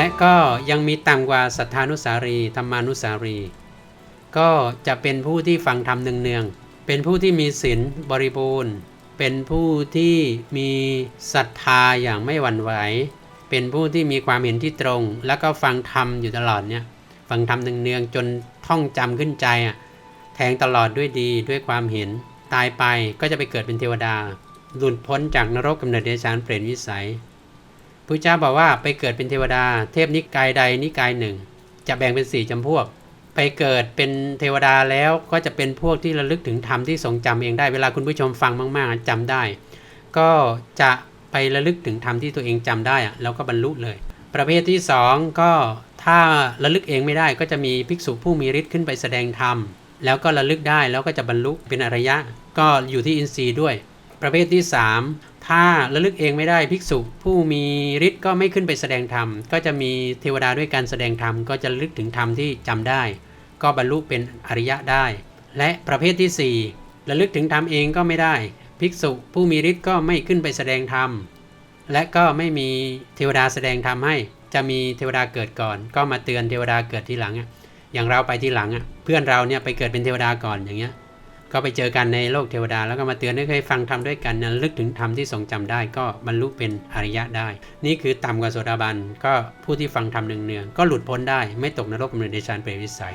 และก็ยังมีต่ำกว่าสัทธานุสารีธรรมานุสารี ก็จะเป็นผู้ที่ฟังธรรมเนืองๆเป็นผู้ที่มีศีลบริบูรณ์ เป็นผู้ที่มีศรัทธาอย่างไม่หวั่นไหว เป็นผู้ที่มีความเห็นที่ตรง แล้วก็ฟังธรรมอยู่ตลอดเนี่ยฟังธรรมเนืองๆจนท่องจำขึ้นใจอะแทงตลอดด้วยดีด้วยความเห็นตายไปก็จะไปเกิดเป็นเทวดาหลุดพ้นจากนรกกำเนิดเดชานเปรตวิสัย พระเจ้าบอกว่าไปเกิดเป็นเทวดา เทพนิกายใดนิกายหนึ่ง จะแบ่งเป็นสี่จำพวก ไปเกิดเป็นเทวดาแล้วก็จะเป็นพวกที่ระลึกถึงธรรมที่ทรงจำเองได้เวลาคุณผู้ชมฟังมาก ๆจำได้ ก็จะไประลึกถึงธรรมที่ตัวเองจำได้อะแล้วก็บรรลุเลย ประเภทที่สองก็ถ้าระลึกเองไม่ได้ก็จะมีภิกษุผู้มีฤทธิ์ขึ้นไปแสดงธรรมแล้วก็ระลึกได้แล้วก็จะบรรลุเป็นอริยะ ก็อยู่ที่อินทรีย์ด้วย ประเภทที่ 3 ถ้าระลึกเองไม่ได้ภิกษุ ผู้มีฤทธิ์ก็ไม่ขึ้นไปแสดงธรรม ก็จะมีเทวดาด้วยการแสดงธรรม ก็จะลึกถึงธรรมที่จำได้ ก็บรรลุเป็นอริยะได้ และประเภทที่ 4 ระลึกถึงธรรมเองก็ไม่ได้ ภิกษุผู้มีฤทธิ์ก็ไม่ขึ้นไปแสดงธรรม และก็ไม่มีเทวดาแสดงธรรมให้ จะมีเทวดาเกิดก่อน ก็มาเตือนเทวดาเกิดทีหลัง อย่างเราไปทีหลังเพื่อนเราเนี่ยไปเกิดเป็นเทวดาก่อนอย่างเงี้ย ก็ไปเจอกันในโลกเทวดา แล้วก็มาเตือนให้เคยฟังธรรมด้วยกันนะลึกถึงธรรมที่ทรงจำได้ ก็บรรลุเป็นอริยะได้ นี่คือต่ำกว่าโสดาบันก็ผู้ที่ฟังธรรมเนืองๆก็หลุดพ้นได้ ไม่ตกนรกกำเนิดเดชานเปรตวิสัย